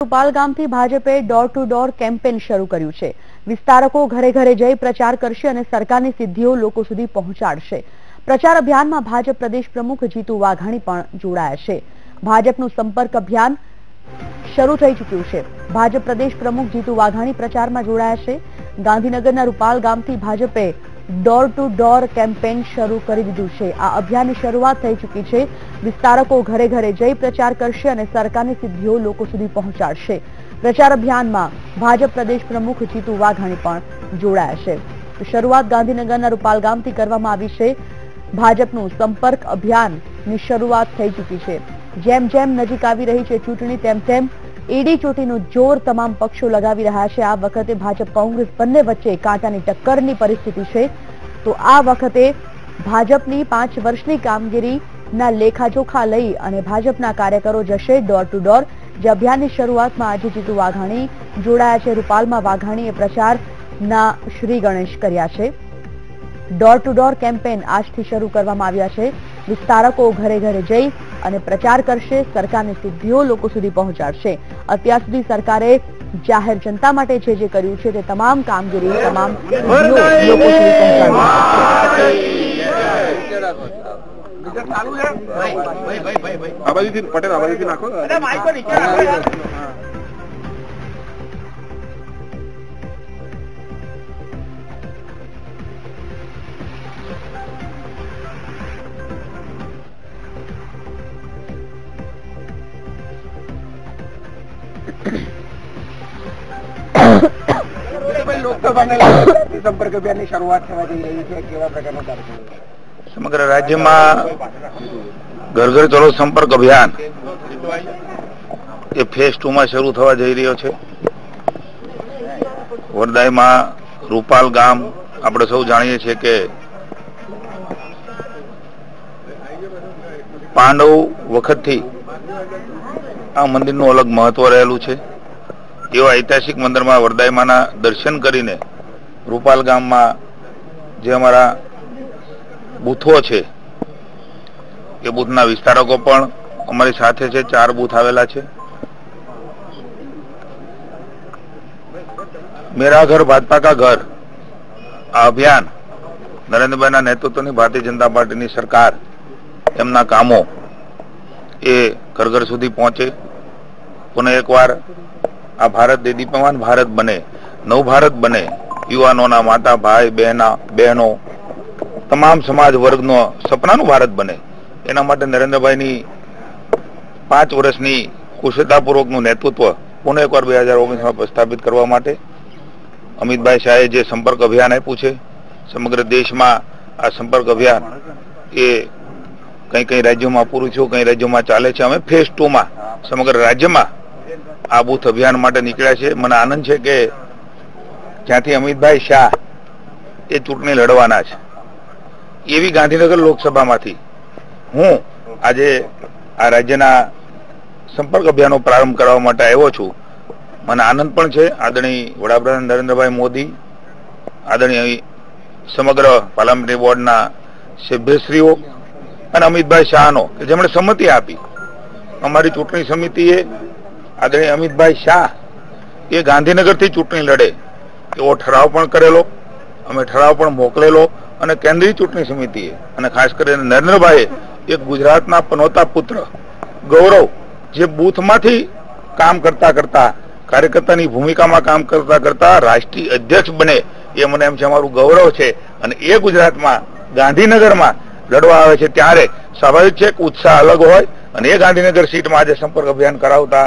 રૂપાલ ગામથી ભાજપે door to door campaign શરૂ કર્યું છે. વિસ્તારકો ઘરે ઘરે જઈ પ્રચાર કરશે અને સરકારની સિદ્ધિઓ લોકો સુધી પહોંચાડશે. પ્રચાર અભિયાનમાં ભાજપ પ્રદેશ પ્રમુખ જીતુ વાઘાણી પણ જોડાયા છે. ભાજપનું સંપર્ક અભિયાન શરૂ થઈ ચૂક્યું છે. ભાજપ પ્રદેશ પ્રમુખ જીતુ વાઘાણી પ્રચારમાં જોડાયા છે. ગાંધીનગરના રૂપાલ ગામથી ભાજપે ડોર ટુ ડોર કેમ્પેન શરૂ કરી દીધું છે. આ અભિયાનની શરૂઆત થઈ ચૂકી છે. વિસ્તારકો ઘરે ઘરે જઈ પ્રચાર કરશે અને સરકારની સિદ્ધિઓ લોકો સુધી પહોંચાડશે. પ્રચાર અભિયાનમાં ભાજપ પ્રદેશ પ્રમુખ જીતુ વાઘાણી પણ જોડાયા છે. શરૂઆત ગાંધીનગરના રૂપાલ ગામથી કરવામાં આવી છે. ભાજપનું સંપર્ક અભિયાનની શરૂઆત થઈ ચૂકી છે. જેમ જેમ નજીક આવી રહી છે ચૂંટણી તેમ તેમ ઈડી ચોટીનું જોર તમામ પક્ષો લગાવી રહ્યા છે. આ વખતે ભાજપ કોંગ્રેસ બંને વચ્ચે કાંટાની ટક્કરની પરિસ્થિતિ છે. તો આ વખતે ભાજપની પાંચ વર્ષની કામગીરીના લેખાજોખા લઈ અને ભાજપના કાર્યકરો જશે ડોર ટુ ડોર જે અભિયાનની શરૂઆતમાં આજે જીતુ વાઘાણી જોડાયા છે. રૂપાલમાં વાઘાણીએ પ્રચારના શ્રી ગણેશ કર્યા છે. ડોર ટુ ડોર કેમ્પેન આજથી શરૂ કરવામાં આવ્યા છે. વિસ્તારકો ઘરે ઘરે જઈ અને પ્રચાર કરશે સરકારની સિદ્ધિઓ લોકો સુધી પહોંચાડશે. અત્યાર સુધી સરકારે જાહેર જનતા માટે જે જે કર્યું છે તે તમામ કામગીરી તમામ લોકો સુધી પટેલ સમગ્ર રાજ્યમાં ઘર ઘર ચલો સંપર્ક અભિયાન એ ફેઝ ટુ માં શરૂ થવા જઈ રહ્યો છે. વરદાયમાં રૂપાલ ગામ આપણે સૌ જાણીએ છીએ કે પાંડવ વખતથી આ મંદિરનું અલગ મહત્વ રહેલું છે. એવા ઐતિહાસિક મંદિરમાં વરદાયમાના દર્શન કરીને રૂપાલ ગામમાં જે અમારા બૂથો છે, એ બૂથના વિસ્તારકો પણ અમારી સાથે છે, ચાર બૂથ આવેલા છે. મેરા ઘર ભાજપા કા ઘર, આ અભિયાન નરેન્દ્રભાઈના નેતૃત્વની ભારતીય જનતા પાર્ટીની સરકાર, એમના કામો એ ઘર ઘર સુધી પહોંચે. પુનઃ એકવાર આ ભારત એ ભારત બને, નવ ભારત બને, યુવાનોના માતા, ભાઈ, બહેના, બહેનો, તમામ સમાજ વર્ગનો સપનાનું ભારત બને. એના માટે નરેન્દ્રભાઈની પાંચ વર્ષની કુશળતાપૂર્વકનું નેતૃત્વ પુનઃ એકવાર બે હજાર ઓગણીસમાં પ્રસ્થાપિત કરવા માટે અમિતભાઈ શાહે જે સંપર્ક અભિયાન આપ્યું છે, સમગ્ર દેશમાં આ સંપર્ક અભિયાન એ કઈ કઈ રાજ્યોમાં પૂરું થયું, કઈ રાજ્યોમાં ચાલે છે. અમે ફેઝ ટુમાં, સમગ્ર રાજ્યમાં આ બુથ અભિયાન માટે નીકળ્યા છે. મને આનંદ છે કે જ્યાંથી અમિતભાઈ શાહ એ ચૂંટણી લડવાના છે. એવી ગાંધીનગર લોકસભામાંથી હું આજે આ રાજ્યના સંપર્ક અભિયાનનો પ્રારંભ કરવા માટે આવ્યો છું. મને આનંદ પણ છે. આદરણીય વડાપ્રધાન નરેન્દ્રભાઈ મોદી, આદરણીય સમગ્ર પાર્લામેન્ટરી બોર્ડના સભ્યશ્રીઓ અને અમિતભાઈ શાહનો, કે જેમણે સંમતિ આપી. અમારી ચૂંટણી સમિતિએ આદરણીય અમિતભાઈ શાહ, એ ગાંધીનગરથી ચૂંટણી લડે. એવો ઠરાવ પણ કરેલો, અમે ઠરાવ પણ મોકલેલો અને કેન્દ્રીય ચૂંટણી સમિતિએ અને ખાસ કરીને નરેન્દ્રભાઈએ એક ગુજરાતના પનોતા પુત્ર, ગૌરવ, જે બૂથમાંથી કામ કરતા કરતા, કાર્યકર્તાની ભૂમિકામાં કામ કરતા કરતા રાષ્ટ્રીય અધ્યક્ષ બને, એ મને એમ છે અમારું ગૌરવ છે. અને એ ગુજરાતમાં, ગાંધીનગરમાં લડવા આવે છે ત્યારે સ્વાભાવિક છે કે ઉત્સાહ અલગ હોય અને એ ગાંધીનગર સીટમાં આજે સંપર્ક અભિયાન કરાવતા